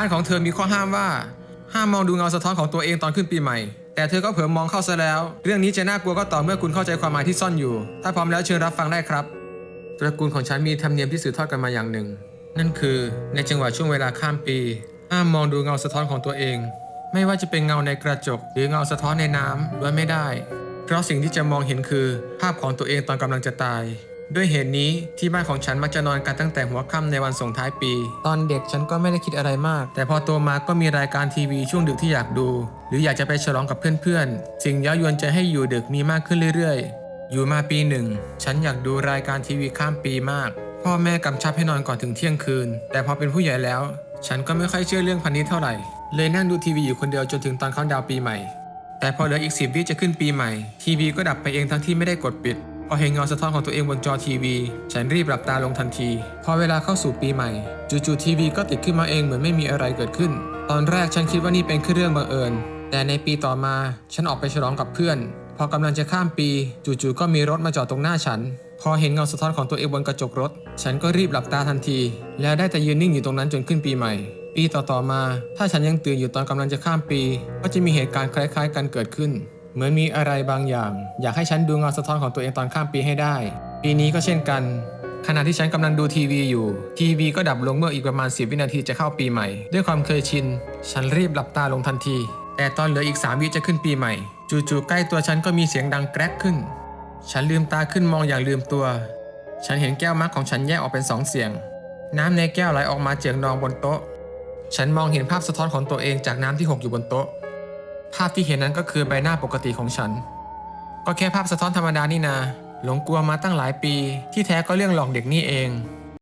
บ้านของเธอมีข้อห้ามว่า ห้ามมองดูเงาสะท้อนของตัวเองตอนขึ้นปีใหม่ แต่เธอก็เผลอมองเข้าซะแล้ว เรื่องนี้จะน่ากลัวก็ต่อเมื่อคุณเข้าใจความหมายที่ซ่อนอยู่ ถ้าพร้อมแล้วเชิญรับฟังได้ครับ ตระกูลของฉันมีธรรมเนียมที่สืบทอดกันมาอย่างหนึ่ง นั่นคือ ในจังหวะช่วงเวลาข้ามปี ห้ามมองดูเงาสะท้อนของตัวเอง ไม่ว่าจะเป็นเงาในกระจก หรือเงาสะท้อนในน้ำล้วนไม่ได้ เพราะสิ่งที่จะมองเห็นคือ ภาพของตัวเองตอนกำลังจะตาย ด้วยเหตุนี้ที่บ้านของฉันมักจะนอนกันตั้งแต่หัวค่ำในวันส่งท้ายปี ตอนเด็กฉันก็ไม่ได้คิดอะไรมาก แต่พอโตมาก็มีรายการทีวีช่วงดึกที่อยากดู หรืออยากจะไปฉลองกับเพื่อนๆ สิ่งเย้ายวนใจให้อยู่ดึกมีมากขึ้นเรื่อยๆ อยู่มาปีหนึ่ง ฉันอยากดูรายการทีวีข้ามปีมาก พ่อแม่กำชับให้นอนก่อนถึงเที่ยงคืน แต่พอเป็นผู้ใหญ่แล้ว ฉันก็ไม่ค่อยเชื่อเรื่องพันนี้เท่าไหร่ เลยนั่งดูทีวีอยู่คนเดียวจนถึงตอนเขาดาวน์ปีใหม่ แต่พอเหลืออีกสิบวิจะขึ้นปีใหม่ ทีวีก็ดับไปเองทั้งที่ไม่ได้กดปิด พอเห็นเงาสะท้อนของตัวเองบนจอทีวี ฉันรีบหลับตาลงทันที พอเวลาเข้าสู่ปีใหม่ จู่ๆทีวีก็ติดขึ้นมาเองเหมือนไม่มีอะไรเกิดขึ้น ตอนแรกฉันคิดว่านี่เป็นแค่เรื่องบังเอิญ แต่ในปีต่อมาฉันออกไปฉลองกับเพื่อน พอกำลังจะข้ามปี จู่ๆก็มีรถมาจอดตรงหน้าฉัน พอเห็นเงาสะท้อนของตัวเองบนกระจกรถ ฉันก็รีบหลับตาทันที แล้วได้แต่ยืนนิ่งอยู่ตรงนั้นจนขึ้นปีใหม่ ปีต่อๆมา ถ้าฉันยังตื่นอยู่ตอนกำลังจะข้ามปี ก็จะมีเหตุการณ์คล้าย ๆ กันเกิดขึ้น เหมือนมีอะไรบางอย่าง อยากให้ฉันดูเงาสะท้อนของตัวเองตอนข้ามปีให้ได้ ปีนี้ก็เช่นกัน ขณะที่ฉันกำลังดูทีวีอยู่ ทีวีก็ดับลงเมื่ออีกประมาณ 10 วินาทีจะเข้าปีใหม่ ด้วยความเคยชิน ฉันรีบหลับตาลงทันที แต่ตอนเหลืออีก 3 วิจะขึ้นปีใหม่ จู่ๆใกล้ตัวฉันก็มีเสียงดังแกรกขึ้น ฉันลืมตาขึ้นมองอย่างลืมตัว ฉันเห็นแก้วมักของฉันแยกออกเป็นสองเสียง น้ำในแก้วไหลออกมาเจืองนองบนโต๊ะ ฉันมองเห็นภาพสะท้อนของตัวเองจากน้ำที่หกอยู่บนโต๊ะาพที่เห็นนั้นก็คือใบหน้าปกติของฉัน ก็แค่ภาพสะท้อนธรรมดานี่นา หลงกลัวมาตั้งหลายปี ที่แท้ก็เรื่องหลอกเด็กนี่เอง